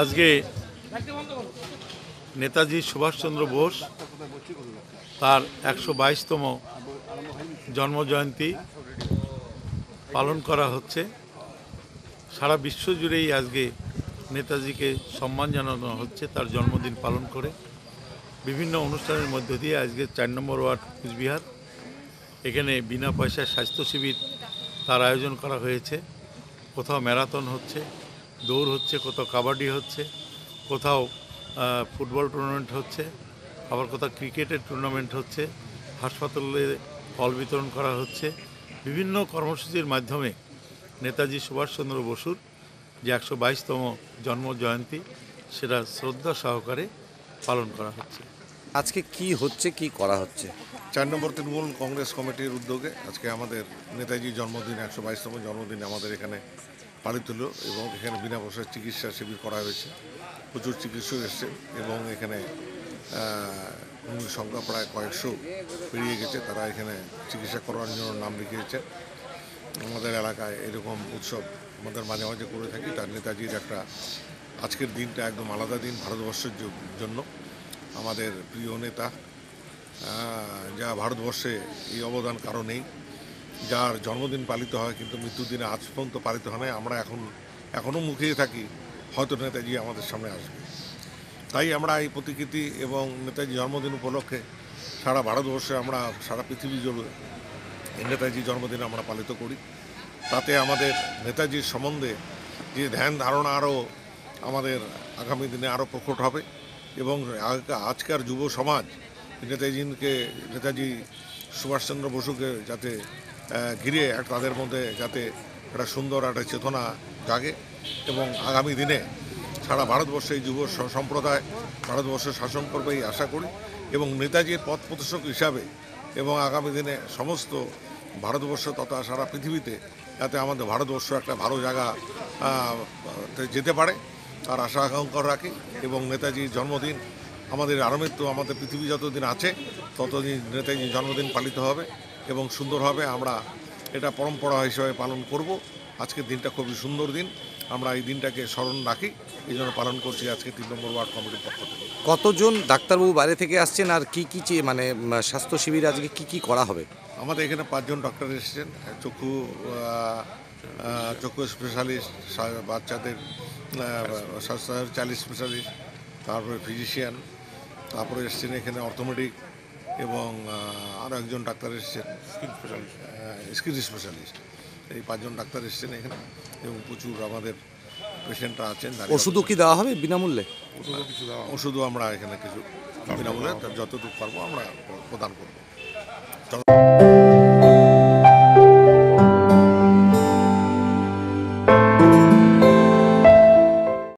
আজকে নেতাজি সুভাষচন্দ্র বোস তার একশো বাইশতম জন্মজয়ন্তী পালন করা হচ্ছে। সারা বিশ্ব জুড়েই আজকে নেতাজিকে সম্মান জানানো হচ্ছে, তার জন্মদিন পালন করে। বিভিন্ন অনুষ্ঠানের মধ্য দিয়ে আজকে চার নম্বর ওয়ার্ড কুচবিহার, এখানে বিনা পয়সায় স্বাস্থ্য শিবির তার আয়োজন করা হয়েছে। কোথাও ম্যারাথন হচ্ছে দৌড় হচ্ছে কোথাও কাবাডি হচ্ছে কোথাও ফুটবল টুর্নামেন্ট হচ্ছে আবার কোথাও ক্রিকেটের টুর্নামেন্ট হচ্ছে হাসপাতালে ফল বিতরণ করা হচ্ছে বিভিন্ন কর্মসূচির মাধ্যমে নেতাজি সুভাষচন্দ্র বসুর যে একশো বাইশতম জন্ম জয়ন্তী সেটা শ্রদ্ধা সহকারে পালন করা হচ্ছে। আজকে কি হচ্ছে কি করা হচ্ছে? চার নম্বর তৃণমূল কংগ্রেস কমিটির উদ্যোগে আজকে আমাদের নেতাজি জন্মদিন একশো বাইশতম জন্মদিন আমাদের এখানে পালিত হলো এবং এখানে বিনা পয়সায় চিকিৎসা শিবির করা হয়েছে। প্রচুর চিকিৎসক এসছে এবং এখানে সংখ্যা প্রায় কয়েকশো পেরিয়ে গেছে। তারা এখানে চিকিৎসা করার জন্য নাম লিখিয়েছে। আমাদের এলাকায় এরকম উৎসব আমাদের মাঝে মাঝে করে থাকি। তার নেতাজির একটা আজকের দিনটা একদম আলাদা দিন ভারতবর্ষের জন্য। আমাদের প্রিয় নেতা যা ভারতবর্ষে এই অবদান কারও নেই। যার জন্মদিন পালিত হয় কিন্তু মৃত্যুদিনে আজ পর্যন্ত পালিত হয় না আমরা এখন এখনও মুখিয়ে থাকি, হয়তো নেতাজি আমাদের সামনে আসবে। তাই আমরা এই প্রতিকৃতি এবং নেতাজি জন্মদিন উপলক্ষে সারা ভারতবর্ষে আমরা, সারা পৃথিবী জুড়ে নেতাজি জন্মদিন আমরা পালিত করি। তাতে আমাদের নেতাজির সম্বন্ধে যে ধ্যান ধারণা আরও আমাদের আগামী দিনে আরও প্রকট হবে এবং আজকার যুব সমাজ, নেতাজিকে, নেতাজি সুভাষচন্দ্র বসুকে যাতে ঘিরে তাদের মধ্যে যাতে একটা সুন্দর একটা চেতনা জাগে এবং আগামী দিনে সারা ভারতবর্ষে এই যুব সম্প্রদায় ভারতবর্ষ শাসন করবে এই আশা করি এবং নেতাজির পথ প্রদর্শক হিসাবে এবং আগামী দিনে সমস্ত ভারতবর্ষ তথা সারা পৃথিবীতে যাতে আমাদের ভারতবর্ষ একটা ভালো জায়গা যেতে পারে তার আশা আকাঙ্ক্ষা রাখি এবং নেতাজির জন্মদিন আমাদের আরমিত্ব আমাদের পৃথিবী যতদিন আছে ততদিন নেতাজির জন্মদিন পালিত হবে। এবং সুন্দরভাবে আমরা এটা পরম্পরা হিসেবে পালন করব। আজকের দিনটা খুবই সুন্দর দিন। আমরা এই দিনটাকে স্মরণ রাখি। এই জন্য পালন করছি আজকে তিন নম্বর ওয়ার্ড কমিটির পক্ষ থেকে। কতজন ডাক্তারবাবু বাইরে থেকে আসছেন আর কি কি চেয়ে মানে স্বাস্থ্য শিবির আজকে কি কি করা হবে? আমাদের এখানে পাঁচজন ডক্টর এসেছেন। চক্ষু চক্ষু স্পেশালিস্ট বাচ্চাদের স্বাস্থ্য চাইল্ড স্পেশালিস্ট তারপরে ফিজিশিয়ান তারপরে এসেছেন এখানে অর্থোমেডিক এবং আরও একজন ডাক্তার এসেছেন। স্কিন স্পেশালিস্ট এই পাঁচজন ডাক্তার এসেছেন এখানে এবং প্রচুর আমাদের পেশেন্টরা আছেন ওষুধও কি দেওয়া হবে বিনামূল্যে? ওষুধও আমরা এখানে কিছু বিনামূল্যে যতটুকু পারব আমরা প্রদান করব।